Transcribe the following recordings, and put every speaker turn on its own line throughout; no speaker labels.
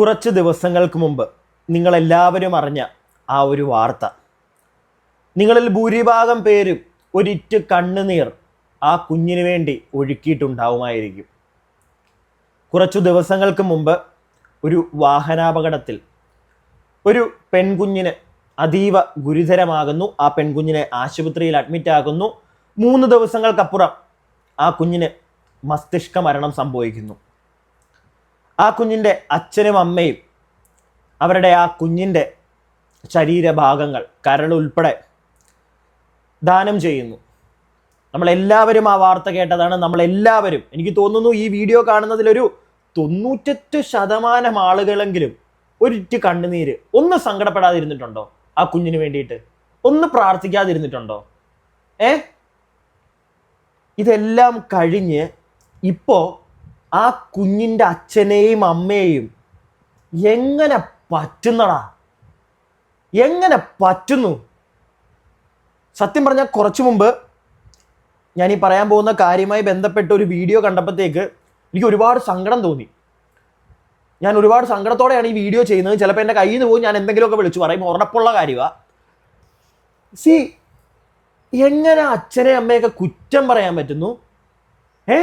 കുറച്ച് ദിവസങ്ങൾക്ക് മുമ്പ് നിങ്ങളെല്ലാവരും അറിഞ്ഞ ആ ഒരു വാർത്ത. നിങ്ങളിൽ ഭൂരിഭാഗം പേരും ഒരിറ്റ് കണ്ണുനീർ ആ കുഞ്ഞിന് വേണ്ടി ഒഴുക്കിയിട്ടുണ്ടാവുമായിരിക്കും. കുറച്ചു ദിവസങ്ങൾക്ക് മുമ്പ് ഒരു വാഹനാപകടത്തിൽ ഒരു പെൺകുഞ്ഞിന് അതീവ ഗുരുതരമാകുന്നു. ആ പെൺകുഞ്ഞിനെ ആശുപത്രിയിൽ അഡ്മിറ്റ് ആകുന്നു മൂന്ന് ദിവസങ്ങൾക്കപ്പുറം ആ കുഞ്ഞിന് മസ്തിഷ്ക മരണം സംഭവിക്കുന്നു. ആ കുഞ്ഞിന്റെ അച്ഛനും അമ്മയും അവരുടെ ആ കുഞ്ഞിന്റെ ശരീരഭാഗങ്ങൾ കരളുൾപ്പെടെ ദാനം ചെയ്യുന്നു. നമ്മളെല്ലാവരും ആ വാർത്ത കേട്ടതാണ്. നമ്മളെല്ലാവരും എനിക്ക് തോന്നുന്നു ഈ വീഡിയോ കാണുന്നതിലൊരു തൊണ്ണൂറ്റെട്ട് ശതമാനം ആളുകളെങ്കിലും ഒരിറ്റ് കണ്ണുനീര് ഒന്ന് സങ്കടപ്പെടാതിരുന്നിട്ടുണ്ടോ? ആ കുഞ്ഞിന് വേണ്ടിയിട്ട് ഒന്ന് പ്രാർത്ഥിക്കാതിരുന്നിട്ടുണ്ടോ? ഏ? ഇതെല്ലാം കഴിഞ്ഞ് ഇപ്പോ ആ കുഞ്ഞിന്റെ അച്ഛനെയും അമ്മയെയും എങ്ങനെ പറ്റുന്നടാ? എങ്ങനെ പറ്റുന്നു? സത്യം പറഞ്ഞാൽ കുറച്ചു മുമ്പ് ഞാൻ ഈ പറയാൻ പോകുന്ന കാര്യമായി ബന്ധപ്പെട്ട ഒരു വീഡിയോ കണ്ടപ്പോഴത്തേക്ക് എനിക്ക് ഒരുപാട് സങ്കടം തോന്നി. ഞാൻ ഒരുപാട് സങ്കടത്തോടെയാണ് ഈ വീഡിയോ ചെയ്യുന്നത്. ചിലപ്പോൾ എന്റെ കയ്യിൽ നിന്ന് പോകും ഞാൻ എന്തെങ്കിലുമൊക്കെ വിളിച്ചു പറയും. ഉറപ്പുള്ള കാര്യമാണ് സി എങ്ങനെ അച്ഛനെ അമ്മയൊക്കെ കുറ്റം പറയാൻ പറ്റുന്നു? ഏ?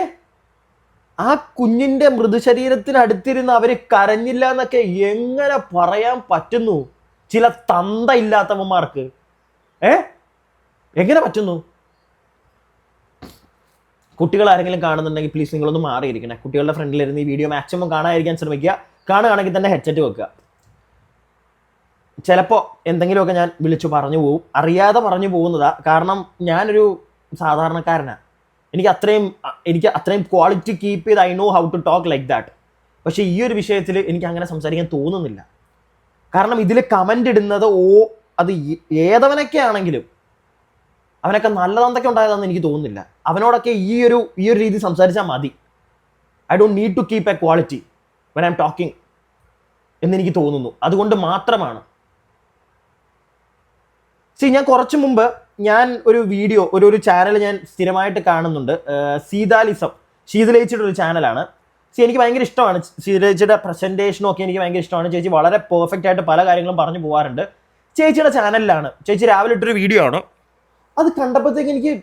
ആ കുഞ്ഞിന്റെ മൃദുശരീരത്തിന് അടുത്തിരുന്ന് അവർ കരഞ്ഞില്ല എന്നൊക്കെ എങ്ങനെ പറയാൻ പറ്റുന്നു? ചില തന്ത ഇല്ലാത്തവന്മാർക്ക് ഏ? എങ്ങനെ പറ്റുന്നു? കുട്ടികൾ ആരെങ്കിലും കാണുന്നുണ്ടെങ്കിൽ പ്ലീസ് നിങ്ങളൊന്ന് മാറിയിരിക്കണേ. കുട്ടികളുടെ ഫ്രണ്ടിലിരുന്ന് ഈ വീഡിയോ മാക്സിമം കാണാതിരിക്കാൻ ശ്രമിക്കുക. കാണുകയാണെങ്കിൽ തന്നെ ഹെഡ്സെറ്റ് വെക്കുക. ചിലപ്പോൾ എന്തെങ്കിലുമൊക്കെ ഞാൻ വിളിച്ചു പറഞ്ഞു പോവും. അറിയാതെ പറഞ്ഞു പോകുന്നതാ. കാരണം ഞാനൊരു സാധാരണക്കാരനാണ് എനിക്ക് അത്രയും എനിക്ക് അത്രയും ക്വാളിറ്റി കീപ്പ് ചെയ്ത് I know how to talk like that പക്ഷേ ഈ ഒരു വിഷയത്തിൽ എനിക്ക് അങ്ങനെ സംസാരിക്കാൻ തോന്നുന്നില്ല. കാരണം ഇതിൽ കമന്റ് ഇടുന്നത് ഓ അത് ഏതവനൊക്കെ ആണെങ്കിലും അവനൊക്കെ നല്ലതെന്തൊക്കെ ഉണ്ടായതെന്ന് എനിക്ക് തോന്നുന്നില്ല. അവനോടൊക്കെ ഈ ഒരു ഈ ഒരു രീതി സംസാരിച്ചാൽ മതി. I don't need to keep a quality when I am talking എന്നെനിക്ക് തോന്നുന്നു. അതുകൊണ്ട് മാത്രമാണ്. സി ഞാൻ കുറച്ച് മുമ്പ് ഞാൻ ഒരു വീഡിയോ ഒരു ഒരു ചാനൽ ഞാൻ സ്ഥിരമായിട്ട് കാണുന്നുണ്ട്. സീതാലിസം ശീതലേച്ചിയുടെ ഒരു ചാനലാണ് സി എനിക്ക് ഭയങ്കര ഇഷ്ടമാണ്. ശീതലേച്ചിയുടെ പ്രസന്റേഷനും ഒക്കെ എനിക്ക് ഭയങ്കര ഇഷ്ടമാണ്. ചേച്ചി വളരെ പെർഫെക്റ്റ് ആയിട്ട് പല കാര്യങ്ങളും പറഞ്ഞു പോകാറുണ്ട് ചേച്ചിയുടെ ചാനലിലാണ് ചേച്ചി രാവിലെ ഇട്ടൊരു വീഡിയോ ആണ്. അത് കണ്ടപ്പോഴത്തേക്ക് എനിക്ക്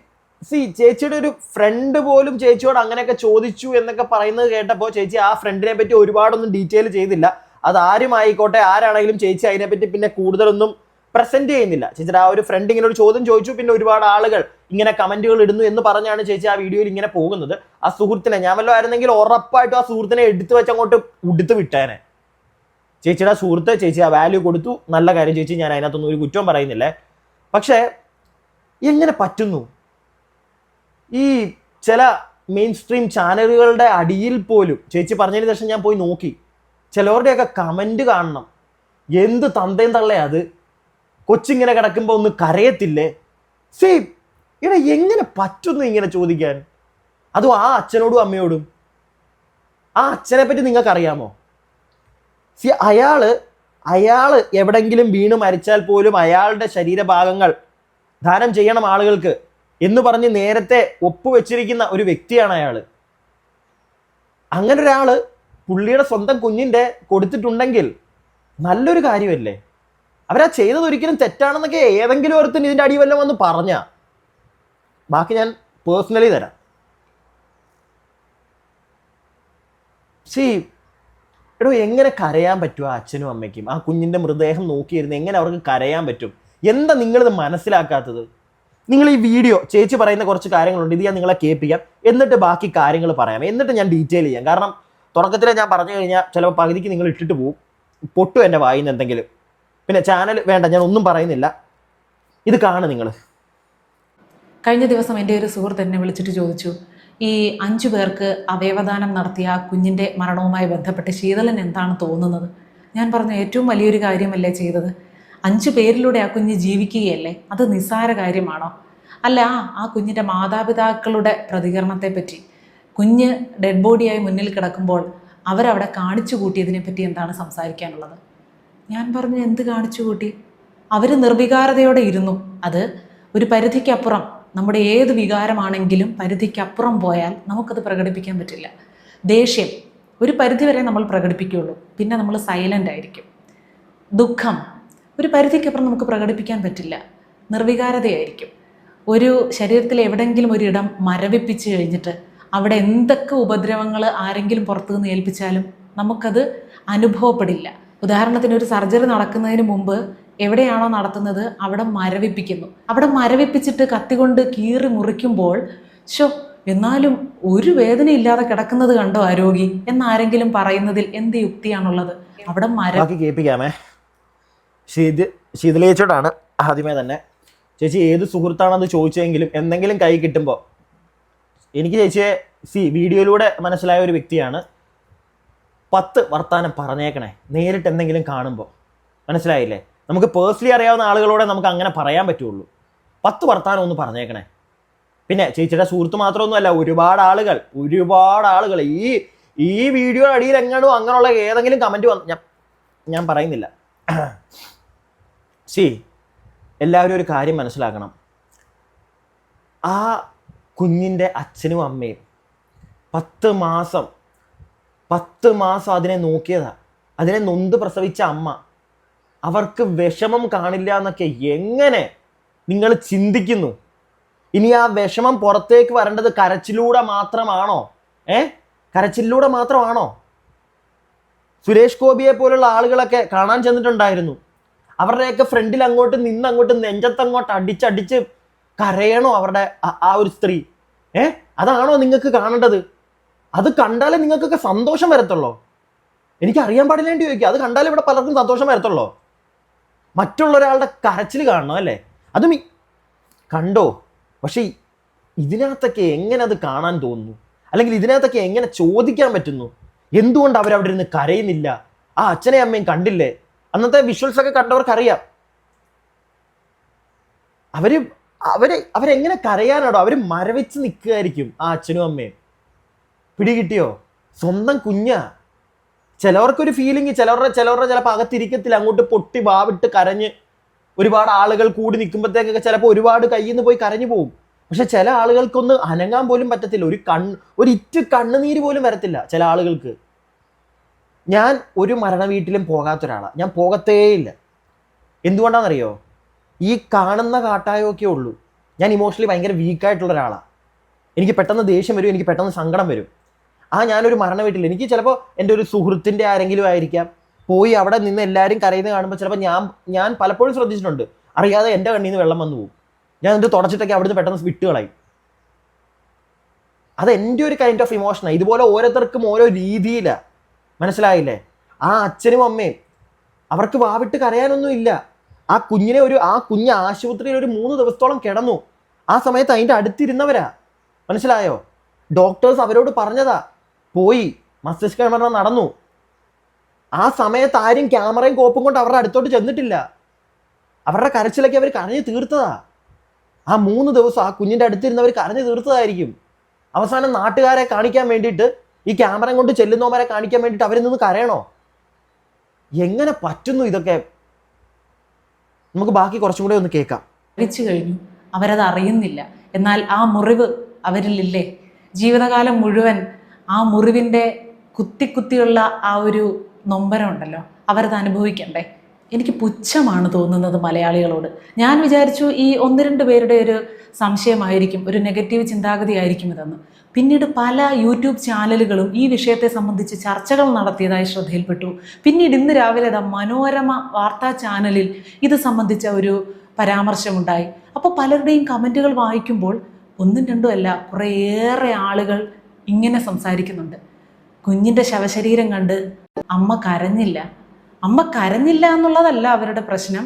സി ചേച്ചിയുടെ ഒരു ഫ്രണ്ട് പോലും ചേച്ചിയോട് അങ്ങനെയൊക്കെ ചോദിച്ചു എന്നൊക്കെ പറയുന്നത് കേട്ടപ്പോൾ ചേച്ചി ആ ഫ്രണ്ടിനെ പറ്റി ഒരുപാടൊന്നും ഡീറ്റെയിൽ ചെയ്തില്ല. അത് ആരും ആയിക്കോട്ടെ ആരാണെങ്കിലും ചേച്ചി അതിനെപ്പറ്റി പിന്നെ കൂടുതലൊന്നും പ്രസന്റ് ചെയ്യുന്നില്ല. ചേച്ചിയുടെ ആ ഒരു ഫ്രണ്ട് ഇങ്ങനെ ഒരു ചോദ്യം ചോദിച്ചു. പിന്നെ ഒരുപാട് ആളുകൾ ഇങ്ങനെ കമന്റുകൾ ഇടുന്നു എന്ന് പറഞ്ഞാണ് ചേച്ചി ആ വീഡിയോയിൽ ഇങ്ങനെ പോകുന്നത്. ആ സുഹൃത്തിനെ ഞാൻ വല്ലതും ആയിരുന്നെങ്കിൽ ഉറപ്പായിട്ടും ആ സുഹൃത്തിനെ എടുത്തു വെച്ച് അങ്ങോട്ട് ഉടുത്ത് വിട്ടേനെ. ചേച്ചിയുടെ സുഹൃത്ത് ചേച്ചി ആ വാല്യൂ കൊടുത്തു. നല്ല കാര്യം ചേച്ചി ഞാൻ അതിനകത്തൊന്നും ഒരു കുറ്റവും പറയുന്നില്ലേ. പക്ഷേ എങ്ങനെ പറ്റുന്നു? ഈ ചില മെയിൻ സ്ട്രീം ചാനലുകളുടെ അടിയിൽ പോലും ചേച്ചി പറഞ്ഞതിന് ശേഷം ഞാൻ പോയി നോക്കി. ചിലവരുടെയൊക്കെ കമന്റ് കാണണം. എന്ത് തന്തയും തള്ളേ അത്? കൊച്ചിങ്ങനെ കിടക്കുമ്പോൾ ഒന്ന് കരയത്തില്ലേ? സേ ഇവിടെ എങ്ങനെ പറ്റുന്നു ഇങ്ങനെ ചോദിക്കാൻ? അതും ആ അച്ഛനോടും അമ്മയോടും? ആ അച്ഛനെ പറ്റി നിങ്ങൾക്കറിയാമോ? സി അയാൾ അയാൾ എവിടെങ്കിലും വീണ് മരിച്ചാൽ പോലും അയാളുടെ ശരീരഭാഗങ്ങൾ ദാനം ചെയ്യണം ആളുകൾക്ക് എന്ന് പറഞ്ഞ് നേരത്തെ ഒപ്പുവെച്ചിരിക്കുന്ന ഒരു വ്യക്തിയാണ് അയാൾ അങ്ങനെ ഒരാൾ പുള്ളിയുടെ സ്വന്തം കുഞ്ഞിന്റെ കൊടുത്തിട്ടുണ്ടെങ്കിൽ നല്ലൊരു കാര്യമല്ലേ? അവരാ ചെയ്തത് ഒരിക്കലും തെറ്റാണെന്നൊക്കെ ഏതെങ്കിലും ഒരുത്തിന് ഇതിന്റെ അടി വല്ലതും വന്ന് പറഞ്ഞാ. ബാക്കി ഞാൻ പേഴ്സണലി തരാം. സി എടോ എങ്ങനെ കരയാൻ പറ്റും ആ അച്ഛനും അമ്മയ്ക്കും? ആ കുഞ്ഞിന്റെ മൃതദേഹം നോക്കിയിരുന്ന് എങ്ങനെ അവർക്ക് കരയാൻ പറ്റും? എന്താ നിങ്ങളിത് മനസ്സിലാക്കാത്തത്? നിങ്ങൾ ഈ വീഡിയോ ചേച്ചി പറയുന്ന കുറച്ച് കാര്യങ്ങളുണ്ട് ഇത് ഞാൻ നിങ്ങളെ കേൾപ്പിക്കാം. എന്നിട്ട് ബാക്കി കാര്യങ്ങൾ പറയാം. എന്നിട്ട് ഞാൻ ഡീറ്റെയിൽ ചെയ്യാം. കാരണം തുടക്കത്തിൽ ഞാൻ പറഞ്ഞു കഴിഞ്ഞാൽ ചിലപ്പോൾ പകുതിക്ക് നിങ്ങൾ ഇട്ടിട്ട് പോകും പൊട്ടു എന്റെ വായിന്ന് എന്തെങ്കിലും. പിന്നെ ചാനൽ വേണ്ട ഞാൻ ഒന്നും പറയുന്നില്ല. ഇത് കാണു നിങ്ങൾ
കഴിഞ്ഞ ദിവസം എന്റെ ഒരു സുഹൃത്ത് എന്നെ വിളിച്ചിട്ട് ചോദിച്ചു ഈ അഞ്ചു പേർക്ക് അവയവദാനം നടത്തിയ ആ കുഞ്ഞിന്റെ മരണവുമായി ബന്ധപ്പെട്ട് ശീതളൻ എന്താണ് തോന്നുന്നത്? ഞാൻ പറഞ്ഞു ഏറ്റവും വലിയൊരു കാര്യമല്ലേ ചെയ്തത്? അഞ്ചു പേരിലൂടെ ആ കുഞ്ഞ് ജീവിക്കുകയല്ലേ? അത് നിസ്സാര കാര്യമാണോ? അല്ല ആ കുഞ്ഞിന്റെ മാതാപിതാക്കളുടെ പ്രതികരണത്തെപ്പറ്റി. കുഞ്ഞ് ഡെഡ് ബോഡിയായി മുന്നിൽ കിടക്കുമ്പോൾ അവരവിടെ കാണിച്ചു കൂട്ടിയതിനെ പറ്റി എന്താണ് സംസാരിക്കാനുള്ളത്? ഞാൻ പറഞ്ഞു എന്ത് കാണിച്ചു കൂട്ടി? അവർ നിർവികാരതയോടെ ഇരുന്നു. അത് ഒരു പരിധിക്കപ്പുറം നമ്മുടെ ഏത് വികാരമാണെങ്കിലും പരിധിക്കപ്പുറം പോയാൽ നമുക്കത് പ്രകടിപ്പിക്കാൻ പറ്റില്ല. ദേഷ്യം ഒരു പരിധിവരെ നമ്മൾ പ്രകടിപ്പിക്കുകയുള്ളൂ പിന്നെ നമ്മൾ സൈലന്റ് ആയിരിക്കും. ദുഃഖം ഒരു പരിധിക്കപ്പുറം നമുക്ക് പ്രകടിപ്പിക്കാൻ പറ്റില്ല. നിർവികാരതയായിരിക്കും. ഒരു ശരീരത്തിൽ എവിടെയെങ്കിലും ഒരിടം മരവിപ്പിച്ച് കഴിഞ്ഞിട്ട് അവിടെ എന്തൊക്കെ ഉപദ്രവങ്ങൾ ആരെങ്കിലും പുറത്തുനിന്ന് ഏൽപ്പിച്ചാലും നമുക്കത് അനുഭവപ്പെടില്ല. ഉദാഹരണത്തിന് ഒരു സർജറി നടക്കുന്നതിന് മുമ്പ് എവിടെയാണോ നടത്തുന്നത് അവിടെ മരവിപ്പിക്കുന്നു. അവിടെ മരവിപ്പിച്ചിട്ട് കത്തികൊണ്ട് കീറി മുറിക്കുമ്പോൾ ഷോ എന്നാലും ഒരു വേദന ഇല്ലാതെ കിടക്കുന്നത് കണ്ടോ ആരോഗി? എന്നാരെങ്കിലും പറയുന്നതിൽ എന്ത് യുക്തിയാണുള്ളത്? അവിടെ മര
കേൾപ്പിക്കാമേ. ശീത ശീതളേച്ചോടാണ് ആദ്യമേ തന്നെ. ചേച്ചി ഏത് സുഹൃത്താണെന്ന് ചോദിച്ചെങ്കിലും എന്തെങ്കിലും കൈ കിട്ടുമ്പോൾ എനിക്ക് ചേച്ചിയെ സി വീഡിയോയിലൂടെ മനസ്സിലായ ഒരു വ്യക്തിയാണ് പത്ത് വർത്താനം പറഞ്ഞേക്കണേ. നേരിട്ട് എന്തെങ്കിലും കാണുമ്പോൾ മനസ്സിലായില്ലേ? നമുക്ക് പേഴ്സണലി അറിയാവുന്ന ആളുകളോടെ നമുക്ക് അങ്ങനെ പറയാൻ പറ്റുള്ളൂ. പത്ത് വർത്താനം ഒന്ന് പറഞ്ഞേക്കണേ. പിന്നെ ചേച്ചിയുടെ സുഹൃത്ത് മാത്രമൊന്നുമല്ല ഒരുപാട് ആളുകൾ ഒരുപാട് ആളുകൾ. ഈ ഈ വീഡിയോ അടിയിൽ എങ്ങാനും അങ്ങനെയുള്ള ഏതെങ്കിലും കമന്റ് വന്ന് ഞാൻ ഞാൻ പറയുന്നില്ല. സി എല്ലാവരും ഒരു കാര്യം മനസ്സിലാക്കണം. ആ കുഞ്ഞിന്റെ അച്ഛനും അമ്മയും പത്ത് മാസം പത്ത് മാസം അതിനെ നോക്കിയതാ. അതിനെ നൊന്ത് പ്രസവിച്ച അമ്മ. അവർക്ക് വിഷമം കാണില്ല എന്നൊക്കെ എങ്ങനെ നിങ്ങൾ ചിന്തിക്കുന്നു? ഇനി ആ വിഷമം പുറത്തേക്ക് വരേണ്ടത് കരച്ചിലൂടെ മാത്രമാണോ? ഏ? കരച്ചിലൂടെ മാത്രമാണോ? സുരേഷ് ഗോപിയെ പോലുള്ള ആളുകളൊക്കെ കാണാൻ ചെന്നിട്ടുണ്ടായിരുന്നു. അവരുടെയൊക്കെ ഫ്രണ്ടിൽ അങ്ങോട്ട് നിന്ന് അങ്ങോട്ട് നെഞ്ചത്തങ്ങോട്ട് അടിച്ചടിച്ച് കരയണോ അവരുടെ ആ- ഒരു സ്ത്രീ? ഏ? അതാണോ നിങ്ങൾക്ക് കാണേണ്ടത്? അത് കണ്ടാലേ നിങ്ങൾക്കൊക്കെ സന്തോഷം വരത്തുള്ളൂ? എനിക്ക് അറിയാൻ പാടില്ലേണ്ടി ചോദിക്കുക അത് കണ്ടാലേ ഇവിടെ പലർക്കും സന്തോഷം വരത്തുള്ളൂ? മറ്റുള്ള ഒരാളുടെ കരച്ചിൽ കാണണം അല്ലേ? അതും കണ്ടോ? പക്ഷേ ഇതിനകത്തൊക്കെ എങ്ങനെ അത് കാണാൻ തോന്നുന്നു? അല്ലെങ്കിൽ ഇതിനകത്തൊക്കെ എങ്ങനെ ചോദിക്കാൻ പറ്റുന്നു? എന്തുകൊണ്ട് അവരവിടെ ഇരുന്ന് കരയുന്നില്ല? ആ അച്ഛനെ അമ്മയും കണ്ടില്ലേ? അന്നത്തെ വിഷ്വൽസ് ഒക്കെ കണ്ടവർക്കറിയാം. അവർ അവരെ അവരെങ്ങനെ കരയാനാടോ അവർ മരവിച്ച് നിൽക്കുകയായിരിക്കും ആ അച്ഛനും അമ്മയും. പിടികിട്ടിയോ? സ്വന്തം കുഞ്ഞാ. ചിലവർക്കൊരു ഫീലിംഗ് ചിലവരുടെ ചിലവരുടെ ചിലപ്പോൾ അകത്തിരിക്കത്തില്ല. അങ്ങോട്ട് പൊട്ടി വാവിട്ട് കരഞ്ഞ് ഒരുപാട് ആളുകൾ കൂടി നിൽക്കുമ്പോഴത്തേക്കൊക്കെ ചിലപ്പോൾ ഒരുപാട് കയ്യിൽ നിന്ന് പോയി കരഞ്ഞു പോകും പക്ഷെ ചില ആളുകൾക്കൊന്ന് അനങ്ങാൻ പോലും പറ്റത്തില്ല. ഒരു കണ്ണ് ഒരു ഇറ്റ് കണ്ണുനീര് പോലും വരത്തില്ല ചില ആളുകൾക്ക്. ഞാൻ ഒരു മരണ വീട്ടിലും പോകാത്ത ഒരാളാണ് ഞാൻ പോകത്തേയില്ല. എന്തുകൊണ്ടാണെന്നറിയോ? ഈ കാണുന്ന കാട്ടായൊക്കെ ഉള്ളൂ. ഞാൻ ഇമോഷണലി ഭയങ്കര വീക്കായിട്ടുള്ള ഒരാളാണ് എനിക്ക് പെട്ടെന്ന് ദേഷ്യം വരും എനിക്ക് പെട്ടെന്ന് സങ്കടം വരും. ആ ഞാനൊരു മരണ വീട്ടിൽ എനിക്ക് ചിലപ്പോൾ എന്റെ ഒരു സുഹൃത്തിന്റെ ആരെങ്കിലും ആയിരിക്കാം. പോയി അവിടെ നിന്ന് എല്ലാവരും കരയുന്നത് കാണുമ്പോൾ ചിലപ്പോൾ ഞാൻ ഞാൻ പലപ്പോഴും ശ്രദ്ധിച്ചിട്ടുണ്ട്. അറിയാതെ എന്റെ കണ്ണിൽ നിന്ന് വെള്ളം വന്നു പോകും ഞാൻ എന്നിട്ട് തുടച്ചിട്ടൊക്കെ അവിടുന്ന് പെട്ടെന്ന് വിട്ട് അത് എന്റെ ഒരു കൈൻഡ് ഓഫ് ഇമോഷനാണ് ഇതുപോലെ ഓരോരുത്തർക്കും ഓരോ രീതിയിലാണ് മനസ്സിലായില്ലേ? ആ അച്ഛനും അമ്മയും അവർക്ക് വാവിട്ട് കരയാനൊന്നും ഇല്ല. ആ കുഞ്ഞിനെ ഒരു ആ കുഞ്ഞ് ആശുപത്രിയിൽ ഒരു മൂന്ന് ദിവസത്തോളം കിടന്നു. ആ സമയത്ത് അതിന്റെ അടുത്തിരുന്നവരാ. മനസ്സിലായോ? ഡോക്ടേഴ്സ് അവരോട് പറഞ്ഞതാ. പോയി. മസ്തിഷ്ക മരണം നടന്നു. ആ സമയത്ത് ആരും ക്യാമറയും കോപ്പും കൊണ്ട് അവരുടെ അടുത്തോട്ട് ചെന്നിട്ടില്ല. അവരുടെ കരച്ചിലൊക്കെ അവർ കരഞ്ഞു തീർത്തതാ. ആ മൂന്ന് ദിവസം ആ കുഞ്ഞിന്റെ അടുത്തിരുന്നവർ കരഞ്ഞു തീർത്തതായിരിക്കും. അവസാനം നാട്ടുകാരെ കാണിക്കാൻ വേണ്ടിയിട്ട് ഈ ക്യാമറ കൊണ്ട് ചെല്ലുന്നവരെ കാണിക്കാൻ വേണ്ടിയിട്ട് അവരിൽ നിന്ന് കരയണോ? എങ്ങനെ പറ്റുന്നു ഇതൊക്കെ? നമുക്ക് ബാക്കി കുറച്ചും കൂടെ ഒന്ന് കേൾക്കാം.
മരിച്ചു കഴിഞ്ഞു. അവരത് അറിയുന്നില്ല. എന്നാൽ ആ മുറിവ് അവരിലില്ലേ? ജീവിതകാലം മുഴുവൻ ആ മുറിവിന്റെ കുത്തി കുത്തിയുള്ള ആ ഒരു നൊമ്പരം ഉണ്ടല്ലോ അവരത് അനുഭവിക്കണ്ടേ? എനിക്ക് പുച്ഛമാണ് തോന്നുന്നത് മലയാളികളോട്. ഞാൻ വിചാരിച്ചു ഈ ഒന്ന് രണ്ട് പേരുടെ ഒരു സംശയമായിരിക്കും ഒരു നെഗറ്റീവ് ചിന്താഗതി ആയിരിക്കും ഇതെന്ന്. പിന്നീട് പല യൂട്യൂബ് ചാനലുകളും ഈ വിഷയത്തെ സംബന്ധിച്ച് ചർച്ചകൾ നടത്തിയതായി ശ്രദ്ധയിൽപ്പെട്ടു. പിന്നീട് ഇന്ന് രാവിലെ ദ മനോരമ വാർത്താ ചാനലിൽ ഇത് സംബന്ധിച്ച ഒരു പരാമർശമുണ്ടായി. അപ്പോൾ പലരുടെയും കമന്റുകൾ വായിക്കുമ്പോൾ ഒന്നും രണ്ടും അല്ല കുറേയേറെ ആളുകൾ ഇങ്ങനെ സംസാരിക്കുന്നുണ്ട്. കുഞ്ഞിന്റെ ശവശരീരം കണ്ട് അമ്മ കരഞ്ഞില്ല. അമ്മ കരഞ്ഞില്ല എന്നുള്ളതല്ല അവരുടെ പ്രശ്നം.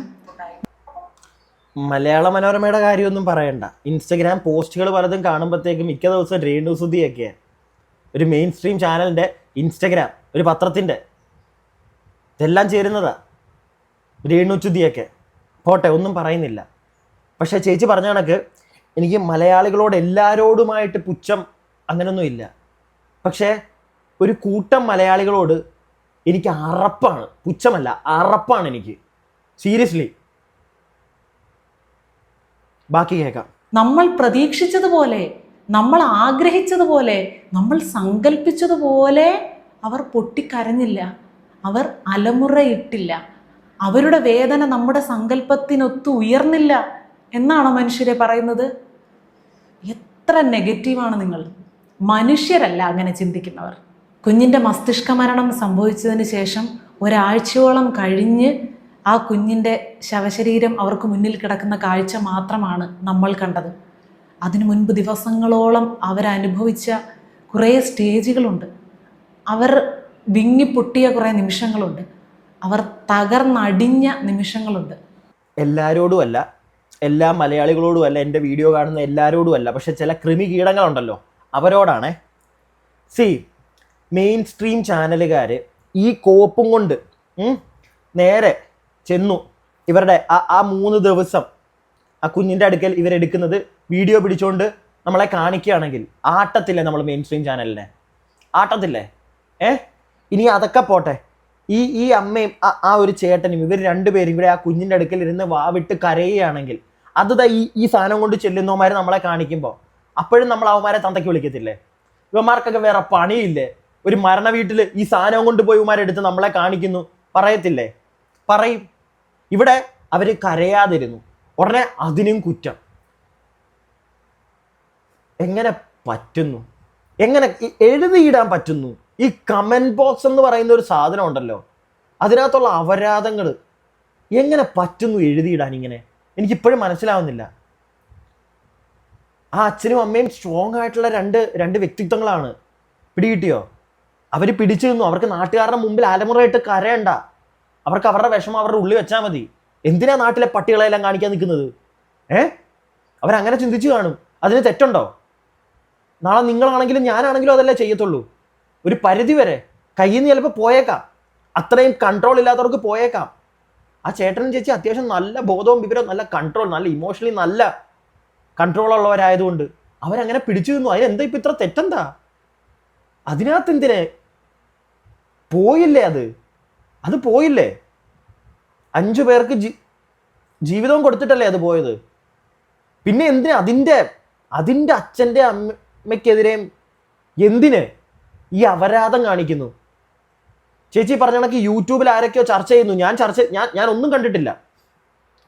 മലയാള മനോരമയുടെ കാര്യമൊന്നും പറയണ്ട. ഇൻസ്റ്റഗ്രാം പോസ്റ്റുകൾ പലതും കാണുമ്പോഴത്തേക്കും മിക്ക ദിവസം രേണു സുധിയൊക്കെ ഒരു മെയിൻ സ്ട്രീം ചാനലിന്റെ ഇൻസ്റ്റഗ്രാം ഒരു പത്രത്തിന്റെ ഇതെല്ലാം ചേരുന്നതാ. രേണു ചുതിയൊക്കെ പോട്ടെ ഒന്നും പറയുന്നില്ല. പക്ഷേ ചേച്ചി പറഞ്ഞ കണക്ക് എനിക്ക് മലയാളികളോട് എല്ലാവരോടുമായിട്ട് പുച്ഛം അങ്ങനൊന്നും ഇല്ല. പക്ഷേ ഒരു കൂട്ടം മലയാളികളോട് എനിക്ക് അറപ്പാണ്. പുച്ഛമല്ല അറപ്പാണ് എനിക്ക്. സീരിയസ്ലി ബാക്കി കേൾക്കാം.
നമ്മൾ പ്രതീക്ഷിച്ചതുപോലെ നമ്മൾ ആഗ്രഹിച്ചതുപോലെ നമ്മൾ സങ്കല്പിച്ചതുപോലെ അവർ പൊട്ടിക്കരഞ്ഞില്ല. അവർ അലമുറയിട്ടില്ല. അവരുടെ വേദന നമ്മുടെ സങ്കല്പത്തിനൊത്ത് ഉയർന്നില്ല എന്നാണോ മനുഷ്യരെ പറയുന്നത്? എത്ര നെഗറ്റീവാണ് നിങ്ങൾ? മനുഷ്യരല്ല അങ്ങനെ ചിന്തിക്കുന്നവർ. കുഞ്ഞിന്റെ മസ്തിഷ്ക മരണം സംഭവിച്ചതിന് ശേഷം ഒരാഴ്ചയോളം കഴിഞ്ഞ് ആ കുഞ്ഞിന്റെ ശവശരീരം അവർക്ക് മുന്നിൽ കിടക്കുന്ന കാഴ്ച മാത്രമാണ് നമ്മൾ കണ്ടത്. അതിനു മുൻപ് ദിവസങ്ങളോളം അവരനുഭവിച്ച കുറേ സ്റ്റേജുകളുണ്ട്. അവർ വിങ്ങിപ്പൊട്ടിയ കുറേ നിമിഷങ്ങളുണ്ട്. അവർ തകർന്നടിഞ്ഞ നിമിഷങ്ങളുണ്ട്.
എല്ലാവരോടുമല്ല എല്ലാ മലയാളികളോടുമല്ല എന്റെ വീഡിയോ കാണുന്ന എല്ലാവരോടുമല്ല പക്ഷേ ചില കൃമി കീടങ്ങളുണ്ടല്ലോ അവരോടാണേ. സി മെയിൻ സ്ട്രീം ചാനലുകാർ ഈ കോപ്പും കൊണ്ട് നേരെ ചെന്നു. ഇവരുടെ ആ ആ മൂന്ന് ദിവസം ആ കുഞ്ഞിന്റെ അടുക്കൽ ഇവരെടുക്കുന്നത് വീഡിയോ പിടിച്ചുകൊണ്ട് നമ്മളെ കാണിക്കുകയാണെങ്കിൽ ആട്ടത്തില്ലേ നമ്മൾ മെയിൻ സ്ട്രീം ചാനലിനെ ആട്ടത്തില്ലേ? ഏ? ഇനി അതൊക്കെ പോട്ടെ. ഈ ഈ അമ്മയും ആ- ഒരു ചേട്ടനും ഇവർ രണ്ടുപേരും ഇവിടെ ആ കുഞ്ഞിന്റെ അടുക്കൽ ഇരുന്ന് വാവിട്ട് കരയുകയാണെങ്കിൽ അത് ഈ ഈ സാധനം കൊണ്ട് ചെല്ലുന്നവന്മാർ നമ്മളെ കാണിക്കുമ്പോൾ അപ്പോഴും നമ്മൾ അവന്മാരെ തന്തയ്ക്ക് വിളിക്കത്തില്ലേ? ഇവന്മാർക്കൊക്കെ വേറെ പണിയില്ലേ? ഒരു മരണ വീട്ടിൽ ഈ സാധനം കൊണ്ട് പോയി ഇവന്മാരെടുത്ത് നമ്മളെ കാണിക്കുന്നു. പറയത്തില്ലേ? പറയും. ഇവിടെ അവർ കരയാതിരുന്നു. ഉടനെ അതിനും കുറ്റം. എങ്ങനെ പറ്റുന്നു? എങ്ങനെ എഴുതിയിടാൻ പറ്റുന്നു? ഈ കമന്റ് ബോക്സ് എന്ന് പറയുന്ന ഒരു സാധനം ഉണ്ടല്ലോ. അതിനകത്തുള്ള അപരാധങ്ങൾ എങ്ങനെ പറ്റുന്നു എഴുതിയിടാൻ ഇങ്ങനെ? എനിക്കിപ്പോഴും മനസ്സിലാവുന്നില്ല. ആ അച്ഛനും അമ്മയും സ്ട്രോങ് ആയിട്ടുള്ള രണ്ട് രണ്ട് വ്യക്തിത്വങ്ങളാണ്. പിടികിട്ടിയോ? അവർ പിടിച്ചു നിന്നു. അവർക്ക് നാട്ടുകാരുടെ മുമ്പിൽ അലമുറയിട്ട് കരയണ്ട. അവർക്ക് അവരുടെ വിഷമം അവരുടെ ഉള്ളിൽ വെച്ചാൽ മതി. എന്തിനാ നാട്ടിലെ പട്ടികളെല്ലാം കാണിക്കാൻ നിൽക്കുന്നത്? ഏ? അവരങ്ങനെ ചിന്തിച്ചു കാണും. അതിന് തെറ്റുണ്ടോ? നാളെ നിങ്ങളാണെങ്കിലും ഞാനാണെങ്കിലും അതല്ലേ ചെയ്യത്തുള്ളൂ. ഒരു പരിധി വരെ കയ്യിൽ നിന്ന് ചിലപ്പോൾ പോയേക്കാം. അത്രയും കൺട്രോൾ ഇല്ലാത്തവർക്ക് പോയേക്കാം. ആ ചേട്ടനും ചേച്ചി അത്യാവശ്യം നല്ല ബോധവും വിവരവും നല്ല കൺട്രോൾ നല്ല ഇമോഷണലി നല്ല കൺട്രോൾ ഉള്ളവരായതുകൊണ്ട് അവരങ്ങനെ പിടിച്ചു നിന്നു അതിനെന്താ ഇപ്പം ഇത്ര തെറ്റെന്താ? അതിനകത്ത് എന്തിനെ പോയില്ലേ അത്? അത് പോയില്ലേ? അഞ്ചു പേർക്ക് ജീവിതവും കൊടുത്തിട്ടല്ലേ അത് പോയത്? പിന്നെ എന്തിനെ അതിന്റെ അതിന്റെ അച്ഛന്റെ അമ്മയ്ക്കെതിരെയും എന്തിന് ഈ അപരാധം കാണിക്കുന്നു? ചേച്ചി പറഞ്ഞ കണക്ക് യൂട്യൂബിൽ ആരൊക്കെയോ ചർച്ച ചെയ്യുന്നു. ഞാൻ ചർച്ച ഞാൻ ഞാൻ ഒന്നും കണ്ടിട്ടില്ല.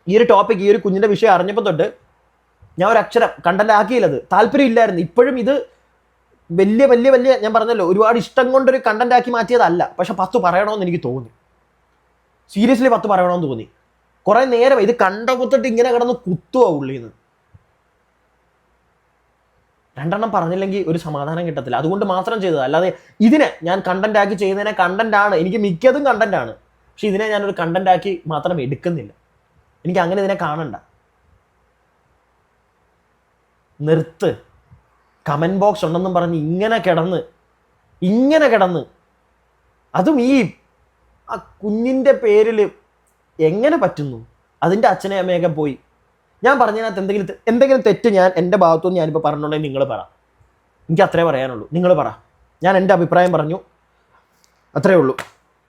ഈ ഒരു ടോപ്പിക് ഈ ഒരു കുഞ്ഞിന്റെ വിഷയം അറിഞ്ഞപ്പോൾ തൊട്ട് ഞാൻ ഒരു അക്ഷരം കണ്ടന്റ് ആക്കിയില്ലത് താല്പര്യം ഇല്ലായിരുന്നു ഇപ്പോഴും ഇത് വലിയ വലിയ വലിയ ഞാൻ പറഞ്ഞല്ലോ ഒരുപാട് ഇഷ്ടം കൊണ്ടൊരു കണ്ടന്റ് ആക്കി മാറ്റിയതല്ല. പക്ഷെ പത്ത് പറയണമെന്ന് എനിക്ക് തോന്നി. സീരിയസ്ലി പത്ത് പറയണമെന്ന് തോന്നി. കുറേ നേരം ഇത് കണ്ട കുത്തിട്ട് ഇങ്ങനെ കിടന്ന് കുത്തുവാ ഉള്ളിന്ന്. രണ്ടെണ്ണം പറഞ്ഞില്ലെങ്കിൽ ഒരു സമാധാനം കിട്ടത്തില്ല. അതുകൊണ്ട് മാത്രം ചെയ്തത്. അല്ലാതെ ഇതിനെ ഞാൻ കണ്ടന്റ് ആക്കി ചെയ്യുന്നതിനെ കണ്ടന്റ് ആണ്. എനിക്ക് മിക്കതും കണ്ടന്റ് ആണ്. പക്ഷെ ഇതിനെ ഞാനൊരു കണ്ടന്റ് ആക്കി മാത്രം എടുക്കുന്നില്ല. എനിക്ക് അങ്ങനെ ഇതിനെ കാണണ്ട. നിർത്ത്. കമന്റ് ബോക്സ് ഉണ്ടെന്നും പറഞ്ഞ് ഇങ്ങനെ കിടന്ന് ഇങ്ങനെ കിടന്ന്. അതും ഈ ആ കുഞ്ഞിന്റെ പേരിൽ എങ്ങനെ പറ്റുന്നു? അതിന്റെ അച്ഛനെ അമ്മയൊക്കെ പോയി. ഞാൻ പറഞ്ഞതിനകത്ത് എന്തെങ്കിലും എന്തെങ്കിലും തെറ്റ് ഞാൻ എന്റെ ഭാഗത്തുനിന്ന് ഞാനിപ്പോൾ പറഞ്ഞിട്ടുണ്ടെങ്കിൽ നിങ്ങൾ പറ. എനിക്ക് അത്രേ പറയാനുള്ളൂ. നിങ്ങൾ പറ. ഞാൻ എന്റെ അഭിപ്രായം പറഞ്ഞു. അത്രേ ഉള്ളൂ.